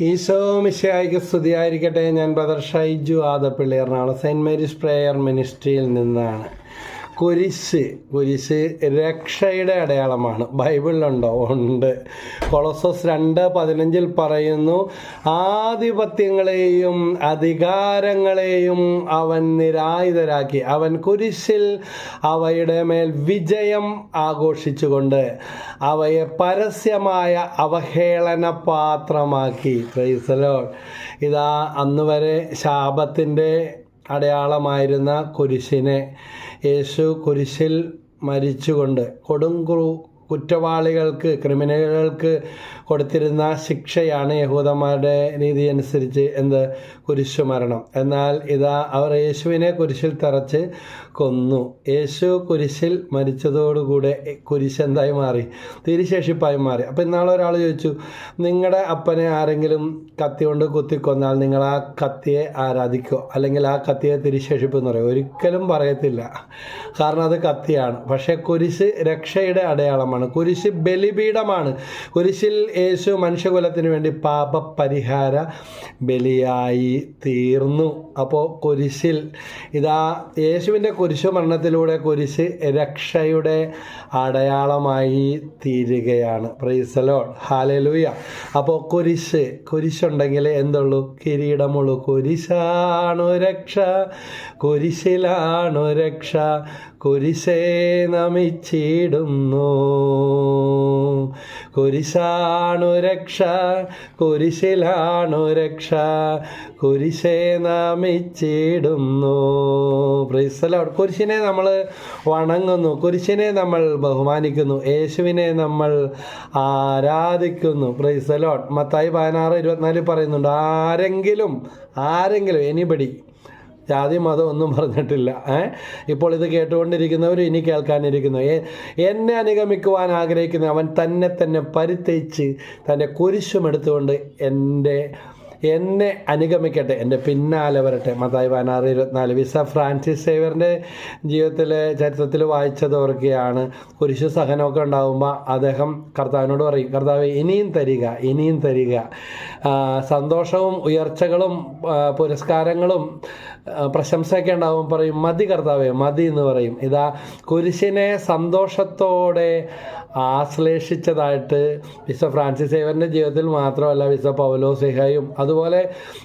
ഈശോ മിശയായിക്ക് സ്തുതിയായിരിക്കട്ടെ. ഞാൻ brother Shaiju Adappilly Ernakulam saint Mary's prayer മിനിസ്ട്രിയിൽ നിന്നാണ്. കുരിശ്. കുരിശ് രക്ഷയുടെ അടയാളമാണ്. ബൈബിളിലുണ്ടോ? ഉണ്ട്. കൊളോസസ് രണ്ട് പതിനഞ്ചിൽ പറയുന്നു ആധിപത്യങ്ങളെയും അധികാരങ്ങളെയും അവൻ നിരായുധരാക്കി. അവൻ കുരിശിൽ അവയുടെ മേൽ വിജയം ആഘോഷിച്ചുകൊണ്ട് അവയെ പരസ്യമായ അവഹേളന പാത്രമാക്കി ക്രൈസലോ ഇതാ അന്ന് വരെ ശാപത്തിന്റെ അടയാളമായിരുന്ന കുരിശിനെ. യേശു കുരിശിൽ മരിച്ചുകൊണ്ട് കൊടും കുറ്റവാളികൾക്ക് ക്രിമിനലുകൾക്ക് കൊടുത്തിരുന്ന ശിക്ഷയാണ് യഹൂദന്മാരുടെ രീതി അനുസരിച്ച് എന്ത്? കുരിശു മരണം. എന്നാൽ ഇതാ അവർ യേശുവിനെ കുരിശിൽ തറച്ച് കൊന്നു. യേശു കുരിശിൽ മരിച്ചതോടുകൂടെ കുരിശ് എന്തായി മാറി? തിരിശേഷിപ്പായി മാറി. അപ്പോൾ ഇന്നാളെ ഒരാൾ ചോദിച്ചു നിങ്ങളുടെ അപ്പനെ ആരെങ്കിലും കത്തി കൊണ്ട് കുത്തിക്കൊന്നാൽ നിങ്ങൾ ആ കത്തിയെ ആരാധിക്കോ? അല്ലെങ്കിൽ ആ കത്തിയെ തിരിശേഷിപ്പ് എന്ന് പറയും? ഒരിക്കലും പറയത്തില്ല. കാരണം അത് കത്തിയാണ്. പക്ഷേ കുരിശ് രക്ഷയുടെ അടയാളമാണ്. കുരിശ് ബലിപീഠമാണ്. കുരിശിൽ യേശു മനുഷ്യകുലത്തിന് വേണ്ടി പാപപരിഹാര ബലിയായി തീർന്നു. അപ്പോൾ കുരിശിൽ ഇതാ യേശുവിന്റെ കുരിശു മരണത്തിലൂടെ കുരിശ് രക്ഷയുടെ അടയാളമായി തീരുകയാണ്. പ്രീസലോൺ ഹാലലൂയ അപ്പോൾ കുരിശ് കുരിശുണ്ടെങ്കിൽ എന്തുള്ളൂ? കിരീടമുള്ളൂ. കുരിശാണു രക്ഷ കുരിശിലാണു രക്ഷ. കുരിശേ നമിച്ചിടുന്നു. കുരിശാണു രക്ഷ കുരിശിലാണു രക്ഷ കുരിശേ നമിച്ചിടുന്നു. പ്രൈസലോട് കുരിശിനെ നമ്മൾ വണങ്ങുന്നു കുരിശിനെ നമ്മൾ ബഹുമാനിക്കുന്നു യേശുവിനെ നമ്മൾ ആരാധിക്കുന്നു. പ്രൈസലോട്ട് മത്തായി പതിനാറ് ഇരുപത്തിനാലിൽ പറയുന്നുണ്ട് ആരെങ്കിലും ആരെങ്കിലും എനിബടി ജാതി മതം ഒന്നും പറഞ്ഞിട്ടില്ല. ഇപ്പോൾ ഇത് കേട്ടുകൊണ്ടിരിക്കുന്നവർ ഇനി കേൾക്കാനിരിക്കുന്നു. എ- എന്നെ അനുഗമിക്കുവാൻ ആഗ്രഹിക്കുന്ന അവൻ തന്നെ തന്നെ പരിത്തയിച്ച് തന്റെ കുരിശും എടുത്തുകൊണ്ട് എന്റെ എന്നെ അനുഗമിക്കട്ടെ എന്റെ പിന്നാലെ വരട്ടെ. മതായി പതിനാറ് ഇരുപത്തിനാല്. വിസ ഫ്രാൻസിസ് സേവറിന്റെ ജീവിതത്തിലെ ചരിത്രത്തിൽ വായിച്ചത് ഓർക്കുകയാണ്. കുരിശു സഹനമൊക്കെ ഉണ്ടാകുമ്പോൾ അദ്ദേഹം കർത്താവിനോട് പറയും കർത്താവ് ഇനിയും തരിക ഇനിയും തരിക. സന്തോഷവും ഉയർച്ചകളും പുരസ്കാരങ്ങളും പ്രശംസയൊക്കെ ഉണ്ടാകുമ്പോൾ പറയും മതി കർത്താവേ മതി എന്ന് പറയും. ഇതാ കുരിശിനെ സന്തോഷത്തോടെ ആശ്ലേഷിച്ചതായിട്ട് വിശ്വ ഫ്രാൻസിസ് സേവറിന്റെ ജീവിതത്തിൽ മാത്രമല്ല വിശ്വ പൗലോ സിഹയും പൗലോസിഹയും അതുപോലെ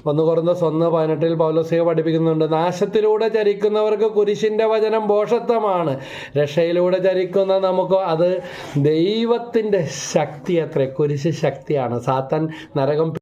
ഒന്ന് കുറഞ്ഞ സ്വന്ന് പതിനെട്ടിൽ പൗലോസിയെ പഠിപ്പിക്കുന്നുണ്ട്. നാശത്തിലൂടെ ചരിക്കുന്നവർക്ക് കുരിശിന്റെ വചനം ഭോഷത്വമാണ് രക്ഷയിലൂടെ ചരിക്കുന്ന നമുക്ക് അത് ദൈവത്തിന്റെ ശക്തി അത്രേ കുരിശ് ശക്തിയാണ്. സാത്താൻ നരകം